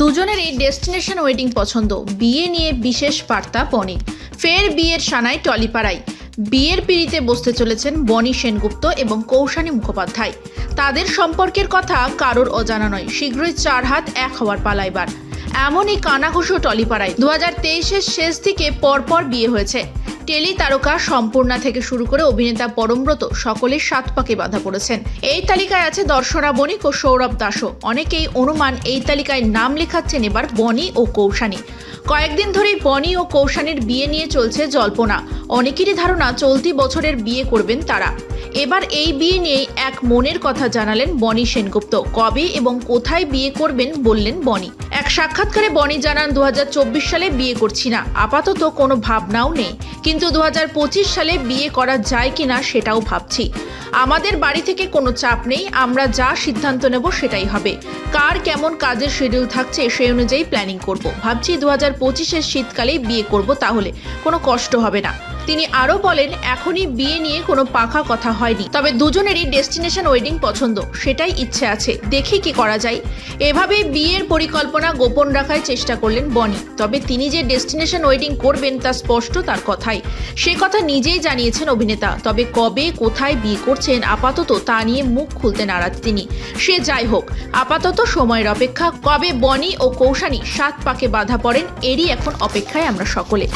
দুজনেরই destination wedding পছন্দ। বিয়ে নিয়ে বিশেষ বার্তা বনির ফের বিয়ের সানায় টলিপাড়ায়। বিয়ের পিড়িতে বসতে চলেছেন বনি সেনগুপ্ত এবং কৌশানী মুখোপাধ্যায়। তাদের সম্পর্কের কথা কারোর অজানা নয়। শীঘ্রই চার হাত এক হওয়ার পালা এবার এমনই কানাঘুষো টলিপাড়ায়। দু হাজার তেইশের শেষ দিকে পরপর বিয়ে হয়েছে। টেলি তারকা সম্পূর্ণা থেকে শুরু করে অভিনেতা পরমব্রত সকলের সাত পাকে বাধা পড়েছেন। এই তালিকায় আছে দর্শনা বণিক ও সৌরভ দাসও। অনেকেই অনুমান এই তালিকায় নাম লেখাচ্ছেন এবার বনি ও কৌশানী। কয়েকদিন ধরেই বনি ও কৌশানীর বিয়ে নিয়ে চলছে জল্পনা। অনেকেরই ধারণা চলতি বছরের বিয়ে করবেন তারা। এবার এই বিয়ে নিয়ে এক মনের কথা জানালেন বনি সেনগুপ্ত। কবে এবং কোথায় বিয়ে করবেন বললেন বনি এক সাক্ষাৎকারে বনি জানান দু হাজার চব্বিশ সালে বিয়ে করছি না। আপাতত কোনো ভাবনাও নেই। কিন্তু দু হাজার পঁচিশ সালে বিয়ে করা যায় কিনা সেটাও ভাবছি। আমাদের বাড়ি থেকে কোনো চাপ নেই। আমরা যা সিদ্ধান্ত নেব সেটাই হবে। কার কেমন কাজের শিডিউল থাকছে সেই অনুযায়ী প্ল্যানিং করব। ভাবছি দু হাজার পঁচিশের শীতকালেই বিয়ে করব তাহলে। কোনো কষ্ট হবে না। তিনি আরও বলেন, এখনই বিয়ে নিয়ে কোনো পাখা কথা হয়নি। তবে দুজনেরই ডেস্টিনেশন ওয়েডিং পছন্দ, সেটাই ইচ্ছে আছে। দেখি কি করা যায়। এভাবে বিয়ের পরিকল্পনা গোপন রাখার চেষ্টা করলেন বনি। তবে তিনি যে ডেস্টিনেশন ওয়েডিং করবেন তা স্পষ্ট তার কথাই। সে কথা নিজেই জানিয়েছেন অভিনেতা। তবে কবে, কোথায় বিয়ে করছেন আপাতত তা নিয়ে মুখ খুলতে নারাজ তিনি। সে যাই হোক, আপাতত সময়ের অপেক্ষা। কবে বনি ও কৌশানী সাত পাকে বাধা পড়েন, এরই এখন অপেক্ষায় আমরা সকলে।